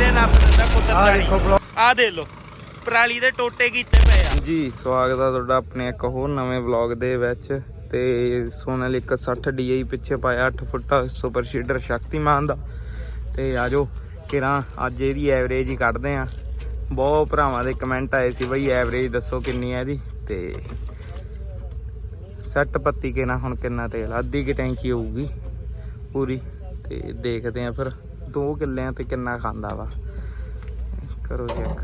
ਦੇ ਨਾ ਆਹ ਕੁੱਤਰ ਦੇਖੋ ਬਲੌਗ। ਆ ਦੇ ਲੋ ਪਰਾਲੀ ਦੇ ਟੋਟੇ ਕੀਤੇ ਪਏ ਆ। ਜੀ ਸਵਾਗਤ ਆ ਤੁਹਾਡਾ ਆਪਣੇ ਇੱਕ ਹੋਰ ਨਵੇਂ ਵਲੌਗ ਦੇ ਵਿੱਚ। ਤੇ ਸੋਨਾਲਿਕ 60 DI ਪਿੱਛੇ ਪਾਇਆ 8 ਫੁੱਟ ਸੁਪਰ ਸ਼ੀਡਰ ਸ਼ਕਤੀਮਾਨ ਦਾ। ਤੇ ਆਜੋ ਕਿਰਾਂ ਅੱਜ ਇਹਦੀ ਐਵਰੇਜ ਹੀ ਕੱਢਦੇ ਆ। ਬਹੁਤ ਭਰਾਵਾਂ ਦੇ ਕਮੈਂਟ ਆਏ ਸੀ ਬਈ ਐਵਰੇਜ ਦੱਸੋ ਕਿੰਨੀ ਹੈ ਇਹਦੀ। ਤੇ ਸੱਟ ਪੱਤੀ ਕੇ ਨਾ ਹੁਣ ਕਿੰਨਾ ਤੇਲ ਅੱਧੀ ਕਿ ਟੈਂਕੀ ਹੋਊਗੀ ਪੂਰੀ। ਤੇ ਦੇਖਦੇ ਆ ਫਿਰ। ਦੋ ਕਿੱਲਿਆਂ ਤੇ ਕਿੰਨਾ ਖਾਂਦਾ ਵਾ। ਕਰੋ ਚੈੱਕ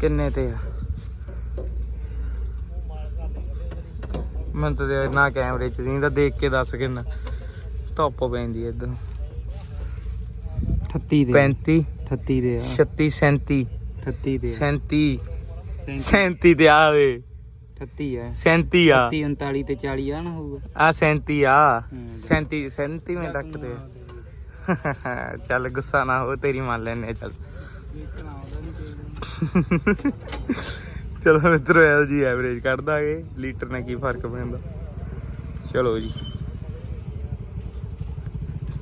ਕਿੰਨੇ ਤੇ ਆ? ਮੈਂ ਤਾਂ ਦੇ- ਨਾ ਕੈਮਰੇ ਚ ਨਹੀਂ ਤਾਂ ਦੇਖ ਕੇ ਦੱਸ ਕਿੰਨਾ। ਧੁੱਪ ਪੈਂਦੀ ਐ ਇਧਰ। 38 ਦੇ 35 38 ਦੇ ਆ। 36 37 38 ਦੇ 37 37 ਤੇ ਆ ਵੇ। 38 ਆ। 37 ਆ। 38 39 ਤੇ 40 ਆ ਨਾ ਹੋਊਗਾ। ਆ 37 ਆ। ਹਮ, 37 37 ਮਿੰਟ ਰੱਖਦੇ ਆ ਚੱਲ ਗੁੱਸਾ ਨਾ ਹੋ ਤੇਰੀ ਮੰਨ ਲੈਨੇ ਚੱਲ। ਚਲੋ ਮਿੱਤਰੋ ਐਲ ਜੀ ਐਵਰੇਜ ਕੱਢ ਦਾਂਗੇ। ਲੀਟਰ ਨਾਲ ਕੀ ਫ਼ਰਕ ਪੈਂਦਾ। ਚਲੋ ਜੀ।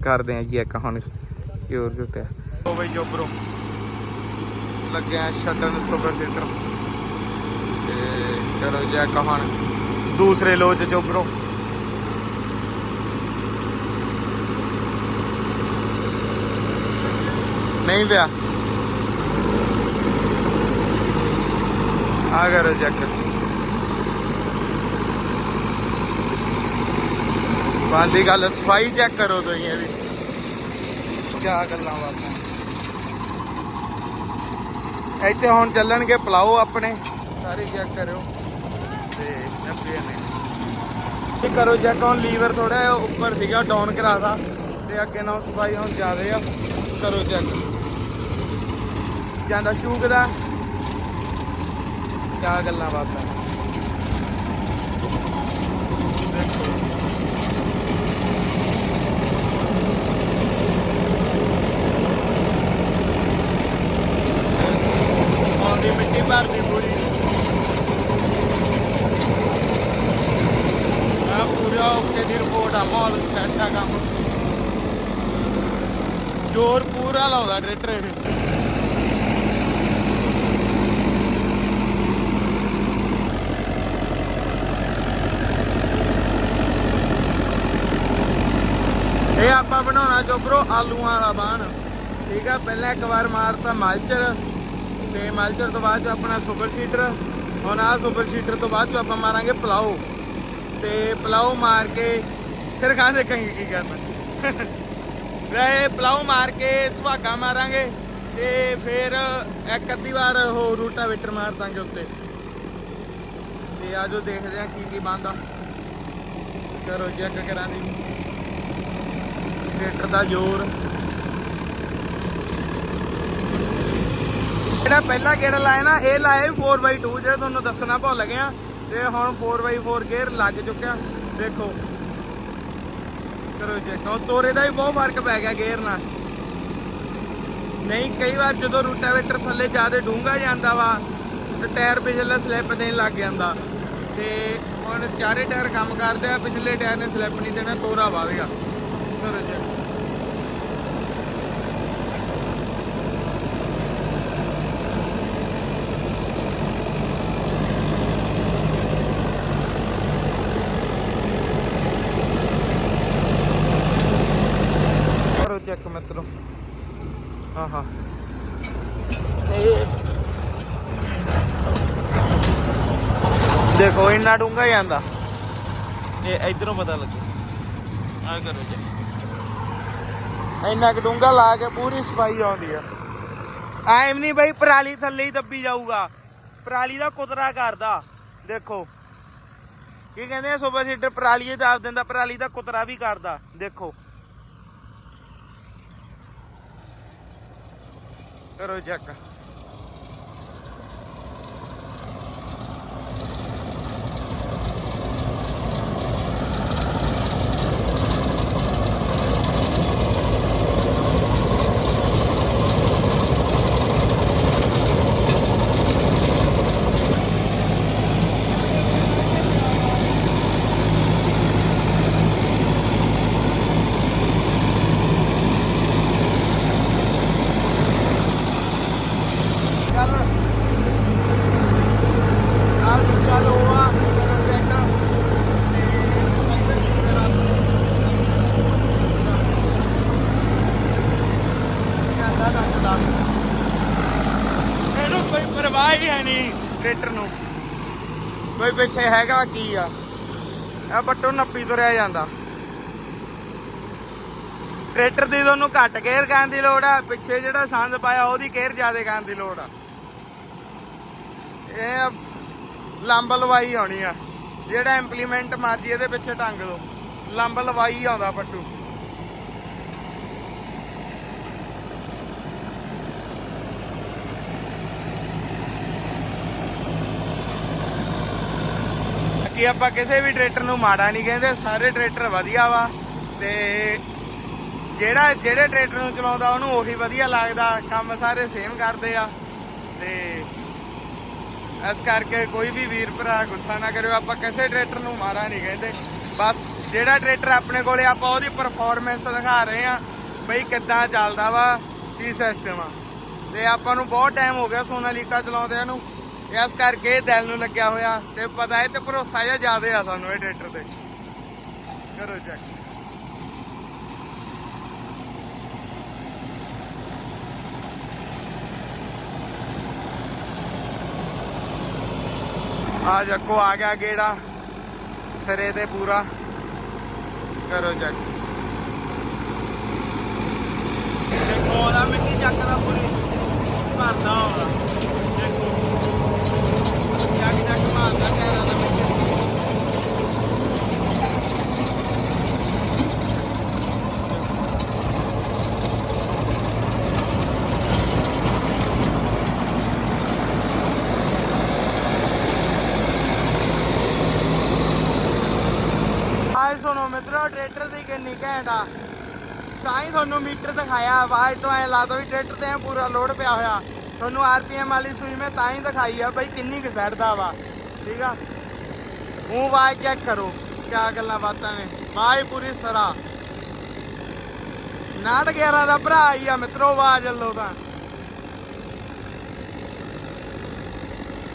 ਕਰਦੇ ਆ ਜੀ ਇੱਕ ਹੁਣ ਪਿਓਰ ਜੁੱਟਿਆ ਉਹ ਬਈ ਜੋਬਰੋ। ਲੱਗਿਆ ਛੱਡਣ ਸੁਪਰ ਲੀਟਰ। ਚਲੋ ਜੀ ਇੱਕ ਹੁਣ ਦੂਸਰੇ ਲੋਚ ਜੋਬਰੋ ਨਹੀਂ ਪਿਆ। ਆ ਕਰੋ ਚੈੱਕ ਬਾਂਦੀ ਗੱਲ, ਸਫ਼ਾਈ ਚੈੱਕ ਕਰੋ ਤੁਸੀਂ ਇਹਦੀ ਕੀ ਗੱਲਾਂ ਬਾਤਾਂ। ਇੱਥੇ ਹੁਣ ਚੱਲਣਗੇ, ਪਲਾਓ ਆਪਣੇ। ਸਾਰੇ ਚੈੱਕ ਕਰਿਓ। ਤੇ ਨੱਬੇ ਨੇ ਇਹ ਕਰੋ ਚੈੱਕ ਹੁਣ ਲੀਵਰ ਥੋੜਾ ਉੱਪਰ ਸੀਗਾ ਡਾਊਨ ਕਰਾਤਾ। ਤੇ ਅੱਗੇ ਨਾਲ ਸਫ਼ਾਈ ਹੁਣ ਜ਼ਿਆਦੇ ਆ ਕਰੋ ਚੈੱਕ ਜਾਂਦਾ ਸ਼ੂਕ ਦਾ ਕਿਆ ਗੱਲਾਂ ਬਾਤਾਂ। ਦੇਖੋ ਆਉਂਦੀ ਮਿੱਟੀ ਭਰਦੀ ਪੂਰੀ ਆ ਪੂਰਾ ਓਕੇ ਦੀ ਰਿਪੋਰਟ ਆ ਮਾਹੌਲ ਸੈੱਟ ਆ ਕੰਮ ਜ਼ੋਰ ਪੂਰਾ ਲਾਉਂਦਾ ਟਰੈਕਟਰ ਇਹ। ਇਹ ਆਪਾਂ ਬਣਾਉਣਾ ਚੋਬਰੋ ਆਲੂਆਂ ਦਾ ਬਾਣ। ਠੀਕ ਆ, ਪਹਿਲਾਂ ਇੱਕ ਵਾਰ ਮਾਰਤਾ ਮਲਚਰ। ਤੇ ਮਲਚਰ ਤੋਂ ਬਾਅਦ ਚ ਆਪਣਾ ਸੁਪਰ ਸੀਡਰ। ਹੁਣ ਆ ਸੁਪਰ ਸ਼ੀਟਰ ਤੋਂ ਬਾਅਦ ਚ ਆਪਾਂ ਮਾਰਾਂਗੇ ਪਲਾਓ। ਤੇ ਪਲਾਓ ਮਾਰ ਕੇ ਫਿਰ ਖਾਂ ਦੇਖਾਂਗੇ ਕੀ ਕਰਨਾ। ਵੇ ਪਲਾਓ ਮਾਰ ਕੇ ਸੁਹਾਗਾ ਮਾਰਾਂਗੇ ਤੇ ਫਿਰ ਇੱਕ ਅੱਧੀ ਵਾਰ ਉਹ ਰੂਟਾਵੇਟਰ ਮਾਰ ਦਾਂਗੇ ਉੱਤੇ। ਤੇ ਆਜੋ ਦੇਖਦੇ ਆ ਕੀ ਕੀ ਬੰਦਾ ਕਰੋ ਚੈੱਕ ਕਰਾਂ ਦੀ ਟਰੈਕਟਰ ਦਾ ਜ਼ੋਰ। ਜਿਹੜਾ ਪਹਿਲਾ ਗੇੜਾ ਲਾਇਆ ਨਾ, ਇਹ ਲਾਇਆ 4x2 ਜੇ ਤੁਹਾਨੂੰ ਦੱਸਣਾ ਭੁੱਲ ਗਿਆ ਤੇ ਹੁਣ 4x4 ਗੇਅਰ ਲੱਗ ਚੁੱਕਿਆ। ਦੇਖੋ। ਕਰੋ ਚੈੱਕ ਹੁਣ ਤੋਰੇ ਦਾ ਵੀ ਬਹੁਤ ਫ਼ਰਕ ਪੈ ਗਿਆ ਗੇਅਰ ਨਾਲ। ਨਹੀਂ, ਕਈ ਵਾਰ ਜਦੋਂ ਰੂਟਾਵੇਟਰ ਥੱਲੇ ਜ਼ਿਆਦਾ ਡੂੰਘਾ ਜਾਂਦਾ ਵਾ, ਟਾਇਰ ਪਿਛਲਾ ਸਲਿੱਪ ਦੇਣ ਲੱਗ ਜਾਂਦਾ। ਤੇ ਹੁਣ ਚਾਰੇ ਟਾਇਰ ਕੰਮ ਕਰਦੇ ਆ, ਪਿਛਲੇ ਟਾਇਰ ਨੇ ਸਲਿੱਪ ਨਹੀਂ ਦੇਣਾ, ਤੋਰਾ ਵਧ ਗਿਆ। ਕਰੋ ਚੈੱਕ ਕਰੋ ਚੈੱਕ ਮਿੱਤਰੋ ਆਹਾ ਇਹ ਇੰਨਾ ਡੂੰਗਾ ਜਾਂਦਾ? ਇਹ ਇਧਰੋਂ ਪਤਾ ਲੱਗੇ। ਆ ਕਰੋ ਜੀ। ਇੰਨਾ ਕੁ ਡੂੰਗਾ ਲਾ ਕੇ ਪੂਰੀ ਸਫ਼ਾਈ ਆਉਂਦੀ ਆ। ਐਮ ਨਹੀਂ ਬਈ ਪਰਾਲੀ ਥੱਲੇ ਹੀ ਦੱਬੀ ਜਾਊਗਾ। ਪਰਾਲੀ ਦਾ ਕੁਤਰਾ ਕਰਦਾ। ਦੇਖੋ। ਕੀ ਕਹਿੰਦੇ ਆ ਸੁਪਰ ਸੀਡਰ? ਪਰਾਲੀ ਹੀ ਦੱਬ ਦਿੰਦਾ ਪਰਾਲੀ ਦਾ ਕੁਤਰਾ ਵੀ ਕਰਦਾ। ਦੇਖੋ। ਕਰੋ ਚੈੱਕ ਟਰੈਕਟਰ ਨੂੰ। ਕੋਈ ਪਿੱਛੇ ਹੈਗਾ ਕੀ ਆ? ਇਹ ਬੱਟੂ ਨੱਪੀ ਤੁਰਿਆ ਜਾਂਦਾ। ਟਰੈਕਟਰ ਦੀ ਤੁਹਾਨੂੰ ਘੱਟ ਕੇਅਰ ਕਰਨ ਦੀ ਲੋੜ ਆ। ਪਿੱਛੇ ਜਿਹੜਾ ਸੰਦ ਪਾਇਆ, ਉਹਦੀ ਕੇਅਰ ਜ਼ਿਆਦਾ ਕਰਨ ਦੀ ਲੋੜ ਆ। ਇਹ ਲੰਬ ਲਵਾਈ ਆਉਣੀ ਆ। ਜਿਹੜਾ ਇੰਪਲੀਮੈਂਟ ਮਰਜ਼ੀ ਇਹਦੇ ਪਿੱਛੇ ਟੰਗ ਦੋ ਲੰਬ ਲਵਾਈ ਆਉਂਦਾ ਪੱਟੂ ਕਿ ਆਪਾਂ ਕਿਸੇ ਵੀ ਟਰੈਕਟਰ ਨੂੰ ਮਾੜਾ ਨਹੀਂ ਕਹਿੰਦੇ, ਸਾਰੇ ਟਰੈਕਟਰ ਵਧੀਆ ਵਾ ਤੇ ਜਿਹੜਾ, ਜਿਹੜੇ ਟਰੈਕਟਰ ਨੂੰ ਚਲਾਉਂਦਾ ਉਹਨੂੰ ਉਹੀ ਵਧੀਆ ਲੱਗਦਾ, ਕੰਮ ਸਾਰੇ ਸੇਮ ਕਰਦੇ ਆ ਤੇ ਇਸ ਕਰਕੇ ਕੋਈ ਵੀ ਵੀਰ ਭਰਾ ਗੁੱਸਾ ਨਾ ਕਰਿਓ, ਆਪਾਂ ਕਿਸੇ ਟਰੈਕਟਰ ਨੂੰ ਮਾਰਾ ਨਹੀਂ ਕਹਿੰਦੇ। ਬਸ ਜਿਹੜਾ ਟਰੈਕਟਰ ਆਪਣੇ ਕੋਲੇ ਆਪਾਂ ਉਹਦੀ ਪਰਫਾਰਮੈਂਸ ਦਿਖਾ ਰਹੇ ਆ, ਬਈ ਕਿੱਦਾਂ ਚੱਲਦਾ ਵਾ, ਕੀ ਸਿਸਟਮ ਆ। ਤੇ ਆਪਾਂ ਨੂੰ ਬਹੁਤ ਟਾਈਮ ਹੋ ਗਿਆ ਸੋਨਾਲੀਕਾ ਚਲਾਉਂਦਿਆਂ ਨੂੰ। ਇਸ ਕਰਕੇ ਦਿਲ ਨੂੰ ਲੱਗਿਆ ਹੋਇਆ ਤੇ ਪਤਾ ਹੈ ਤੇ ਭਰੋਸਾ ਜਿਹਾ ਜ਼ਿਆਦਾ ਆ ਸਾਨੂੰ ਇਹ ਟਰੈਕਟਰ ਤੇ। ਕਰੋ ਚੈੱਕ ਆ ਜੱਕੋ ਆ ਗਿਆ ਗੇੜਾ। ਸਿਰੇ ਤੇ ਪੂਰਾ। ਕਰੋ ਚੈੱਕ ਦੇਖੋ ਦਾ ਮਿੱਟੀ ਚੱਕਦਾ ਪੂਰੀ। ਭਰਦਾ ਹੋਣਾ। ਦੇਖੋ ਚੱਕ ਚੱਕ ਮਾਰਦਾ ਟਾਇਰਾਂ ਦਾ ਮਿੱਟੀ ਆਏ ਸੁਣੋ ਮਿੱਤਰੋ ਟਰੈਕਟਰ ਦੀ ਕਿੰਨੀ ਘੈਂਟ ਆ ਤਾਂ ਹੀ ਤੁਹਾਨੂੰ ਮੀਟਰ ਦਿਖਾਇਆ, ਆਵਾਜ਼ ਤੋਂ ਐ ਲੱਗਦਾ ਵੀ ਟਰੈਕਟਰ ਤੇ ਐਂ ਪੂਰਾ ਲੋਡ ਪਿਆ ਹੋਇਆ। ਤੁਹਾਨੂੰ ਆਰਪੀਐਮ ਵਾਲੀ ਸੂਈ ਮੈਂ ਤਾਂ ਹੀ ਦਿਖਾਈ ਆ ਬਈ ਕਿੰਨੀ ਕੁ ਸੈੱਟਦਾ ਵਾ, ਠੀਕ ਆ? ਉਹ ਆਵਾਜ਼ ਚੈੱਕ ਕਰੋ, ਕਿਆ ਗੱਲਾਂ ਬਾਤਾਂ ਨੇ। ਆਵਾਜ਼ ਪੂਰੀ ਸਰਾ। 911 ਦਾ ਭਰਾ ਹੀ ਆ ਮਿੱਤਰੋ, ਆਵਾਜ਼ ਲੋ ਤਾਂ।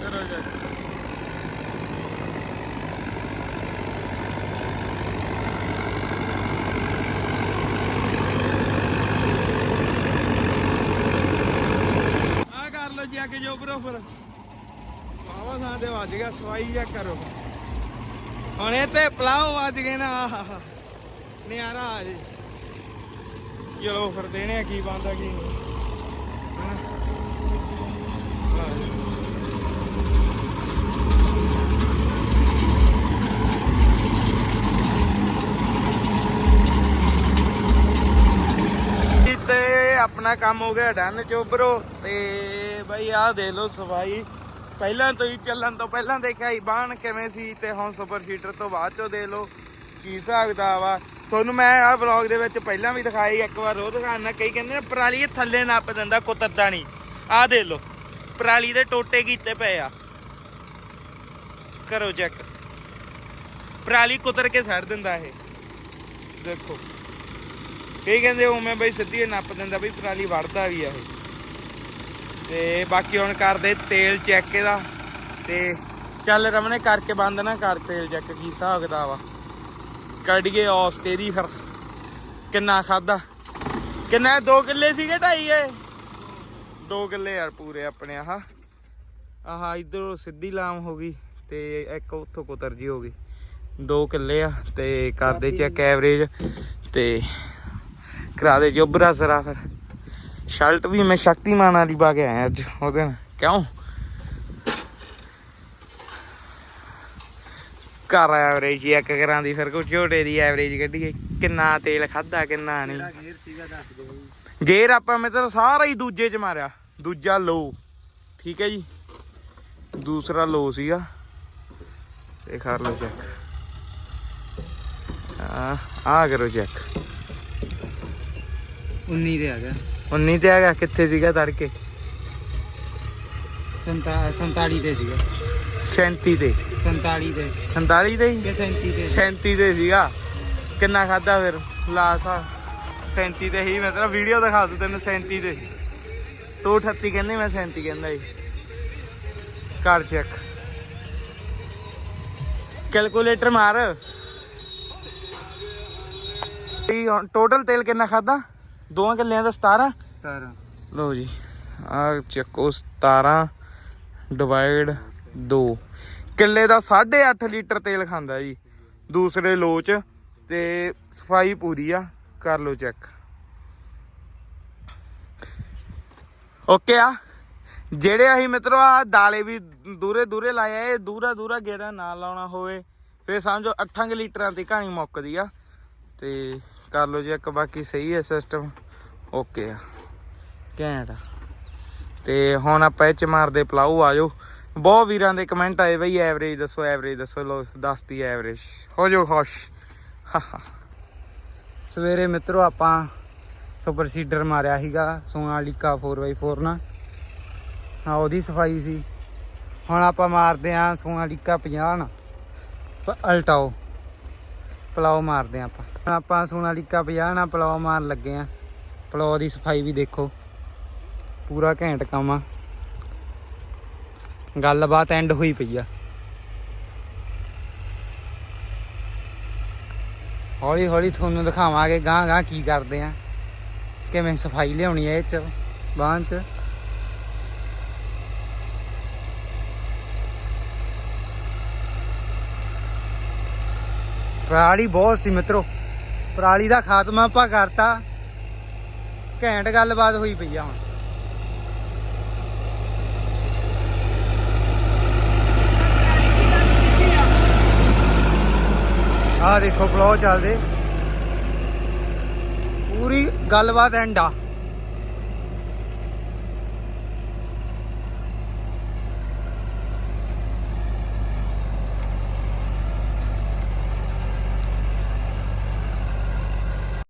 ਚਲੋ ਜੀ ਆ ਕਰ ਲੋ ਜੀ ਅੱਗੇ ਜੋ ਬਰੋ ਫਿਰ ਵਾਵਾ ਥਾਂ ਤੇ ਵੱਜ ਗਿਆ ਸਵਾਈ ਜਾਂ ਕਰੋ ਹੁਣ ਇਹ ਤੇ ਪਲਾਓ ਵੱਜ ਗਏ ਨਾ। ਨਿਆਰਾ ਆ ਜੀ। ਚਲੋ ਫਿਰ ਦੇਣੇ ਆ ਕੀ ਬੰਦਾ ਕੀ। ਤੇ ਆਪਣਾ ਕੰਮ ਹੋ ਗਿਆ ਡਨ ਚੋਬਰੋ ਤੇ ਬਈ ਆਹ ਦੇ ਲੋ ਸਫ਼ਾਈ ਪਹਿਲਾਂ ਤੋਂ ਹੀ ਚੱਲਣ ਤੋਂ ਪਹਿਲਾਂ ਦੇਖਿਆ ਹੀ ਬਾਣ ਕਿਵੇਂ ਸੀ ਤੇ ਹੁਣ ਸੁਪਰ ਸੀਟਰ ਤੋਂ ਬਾਅਦ ਚੋਂ ਦੇ ਲਓ ਕੀ ਹਿਸਾਬ ਕਿਤਾਬ ਆ। ਤੁਹਾਨੂੰ ਮੈਂ ਆਹ ਵਲੌਗ ਦੇ ਵਿੱਚ ਪਹਿਲਾਂ ਵੀ ਦਿਖਾਈ, ਇੱਕ ਵਾਰ ਉਹ ਦਿਖਾਣਾ ਕਈ ਕਹਿੰਦੇ ਨੇ ਪਰਾਲੀ ਥੱਲੇ ਨੱਪ ਦਿੰਦਾ, ਕੁਤਰਦਾ ਨਹੀਂ। ਆਹ ਦੇ ਲਓ, ਪਰਾਲੀ ਦੇ ਟੋਟੇ ਕੀਤੇ ਪਏ ਆ। ਕਰੋ ਚੈੱਕ ਪਰਾਲੀ ਕੁਤਰ ਕੇ ਛੱਡ ਦਿੰਦਾ ਇਹ। ਦੇਖੋ। ਕਈ ਕਹਿੰਦੇ ਉਵੇਂ ਬਈ ਸਿੱਧੀ ਨੱਪ ਦਿੰਦਾ ਬਈ ਪਰਾਲੀ ਵੜਦਾ ਵੀ ਆ ਇਹ। ਤੇ ਬਾਕੀ ਹੁਣ ਕਰਦੇ ਤੇਲ ਚੈੱਕ ਇਹਦਾ। ਤੇ ਚੱਲ ਰਮਨੇ ਕਰਕੇ ਬੰਦ ਨਾ ਕਰ ਤੇਲ ਚੈੱਕ ਕੀ ਹਿਸਾਬ ਕਿਤਾਬ ਆ। ਕੱਢ ਗਏ ਔਸ ਤੇਰੀ ਫਿਰ। ਕਿੰਨਾ ਖਾਦਾ ਕਿੰਨਾ? 2 ਕਿੱਲੇ ਸੀਗੇ ਢਾਈ ਏ 2 ਕਿੱਲੇ ਯਾਰ ਪੂਰੇ ਆਪਣੇ ਆਹ। ਆਹ ਇਧਰੋਂ ਸਿੱਧੀ ਲਾਮ ਹੋ ਗਈ ਤੇ ਇੱਕ ਉੱਥੋਂ ਕੁਤਰ ਜੀ ਹੋ ਗਈ। 2 ਕਿੱਲੇ ਆ ਤੇ ਕਰਦੇ ਚੈੱਕ ਐਵਰੇਜ ਤੇ ਕਰਾ ਦੇ ਜੋਬਰਾ ਸਰਾ ਫਿਰ। ਸ਼ਰਟ ਵੀ ਮੈਂ ਸ਼ਕਤੀਮਾਨ ਵਾਲੀ ਪਾ ਕੇ ਆਇਆ ਅੱਜ ਉਹਦੇ ਨਾਲ। ਕਿਉਂ? ਕਰ ਐਵਰੇਜ ਚੈੱਕ ਕਰਾਂ ਦੀ ਫਿਰ ਕੋ ਝੋਟੇ ਦੀ ਐਵਰੇਜ ਕੱਢੀਏ। ਕਿੰਨਾ ਤੇਲ ਖਾਦਾ ਕਿੰਨਾ ਨਹੀਂ। ਗੇਰ ਸੀਗਾ ਦੱਸ ਦਿਓ ਗੇਅਰ ਆਪਾਂ ਮਿੱਤਰ ਸਾਰਾ ਹੀ ਦੂਜੇ ਚ ਮਾਰਿਆ। ਦੂਜਾ ਲੋ। ਠੀਕ ਹੈ ਜੀ? ਦੂਸਰਾ ਲੋ ਸੀਗਾ। ਤੇ ਕਰ ਲਓ ਚੈੱਕ ਆ ਆ ਕਰੋ ਚੈੱਕ 19 ਦੇ ਆ ਗਿਆ। 19 ਤੇ ਆ ਗਿਆ ਕਿੱਥੇ ਸੀਗਾ ਤੜਕੇ? 47 ਦੇ ਸੀਗਾ। 37 ਤੇ। 47 ਦੇ 47 ਤੇ ਹੀ? ਕਿ 37 ਦੇ 37 ਤੇ ਸੀਗਾ। ਕਿੰਨਾ ਖਾਦਾ ਫਿਰ? ਲਾਸਾ 37 ਤੇ ਹੀ ਮੈਂ ਤੇਰਾ ਵੀਡੀਓ ਦਿਖਾ ਦੂੰ ਤੈਨੂੰ 37 ਤੇ ਤੂੰ 38 ਕਹਿੰਦੀ ਮੈਂ 37 ਕਹਿੰਦਾ ਜੀ। ਕਰ ਚੈੱਕ। ਕੈਲਕੂਲੇਟਰ ਮਾਰ। ਟੋਟਲ ਤੇਲ ਕਿੰਨਾ ਖਾਦਾ ਦੋਵਾਂ ਕਿੱਲਿਆਂ ਦਾ 17 17 ਲਓ ਜੀ ਆ ਚੱਕੋ 17 ਡਿਵਾਈਡ 2 ਕਿੱਲੇ ਦਾ 8.5 ਲੀਟਰ ਤੇਲ ਖਾਂਦਾ ਜੀ। ਦੂਸਰੇ ਲੋਚ ਤੇ ਸਫ਼ਾਈ ਪੂਰੀ ਆ ਕਰ ਲਓ ਚੈੱਕ। ਓਕੇ ਆ। ਜਿਹੜੇ ਅਸੀਂ ਮਿੱਤਰੋ ਆ ਦਾਲੇ ਵੀ ਦੂਰੇ ਦੂਰੇ ਲਾਏ ਆ ਇਹ ਦੂਰਾ ਦੂਰਾ ਗੇੜਾ ਨਾ ਲਾਉਣਾ ਹੋਵੇ ਫੇਰ ਸਮਝੋ 8 ਲੀਟਰਾਂ ਦੀ ਕਹਾਣੀ ਮੁੱਕਦੀ ਆ। ਤੇ ਕਰ ਲਓ ਜੀ ਇੱਕ ਬਾਕੀ ਸਹੀ ਹੈ ਸਿਸਟਮ ਓਕੇ ਆ। ਘੈਂਟ ਆ। ਤੇ ਹੁਣ ਆਪਾਂ ਇਹ ਚ ਮਾਰਦੇ ਪਲਾਉ ਆਜੋ। ਬਹੁਤ ਵੀਰਾਂ ਦੇ ਕਮੈਂਟ ਆਏ ਬਈ ਐਵਰੇਜ ਦੱਸੋ ਐਵਰੇਜ ਦੱਸੋ ਲੋ ਦੱਸਦੀ ਐਵਰੇਜ ਹੋ ਜੋ ਖੁਸ਼। ਸਵੇਰੇ ਮਿੱਤਰੋ ਆਪਾਂ ਸੁਪਰ ਸੀਡਰ ਮਾਰਿਆ ਸੀਗਾ ਸੋਨਾਲੀਕਾ 4x4 ਨਾਲ ਹਾਂ ਉਹਦੀ ਸਫ਼ਾਈ ਸੀ। ਹੁਣ ਆਪਾਂ ਮਾਰਦੇ ਆਂ ਸੋਨਾਲੀਕਾ 50 ਨਾਲ ਪ- ਅਲਟਾਓ ਪਲਾਓ ਮਾਰਦੇ ਆਂ ਆਪਾਂ। ਹੁਣ ਆਪਾਂ ਸੋਨਾਲੀਕਾ 50 ਨਾਲ ਪਲਾਓ ਮਾਰਨ ਲੱਗੇ ਆਂ। ਪਲਾਓ ਦੀ ਸਫ਼ਾਈ ਵੀ ਦੇਖੋ। ਪੂਰਾ ਘੈਂਟ ਕੰਮ ਆ। ਗੱਲਬਾਤ ਐਂਡ ਹੋਈ ਪਈ ਆ। ਹੌਲੀ ਹੌਲੀ ਤੁਹਾਨੂੰ ਦਿਖਾਵਾਂਗੇ ਗਾਂ ਗਾਂ ਕੀ ਕਰਦੇ ਆ। ਕਿਵੇਂ ਸਫ਼ਾਈ ਲਿਆਉਣੀ ਹੈ ਇਹ ਚ, ਬਾਂਹ ਚ। ਪਰਾਲੀ ਬਹੁਤ ਸੀ ਮਿੱਤਰੋ। ਪਰਾਲੀ ਦਾ ਖਾਤਮਾ ਆਪਾਂ ਕਰਤਾ। ਘੈਂਟ ਗੱਲਬਾਤ ਹੋਈ ਪਈ ਆ ਹੁਣ। ਆਹ ਦੇਖੋ ਫਲੋ ਚੱਲਦੇ। ਪੂਰੀ ਗੱਲਬਾਤ ਐਂਡ ਆ।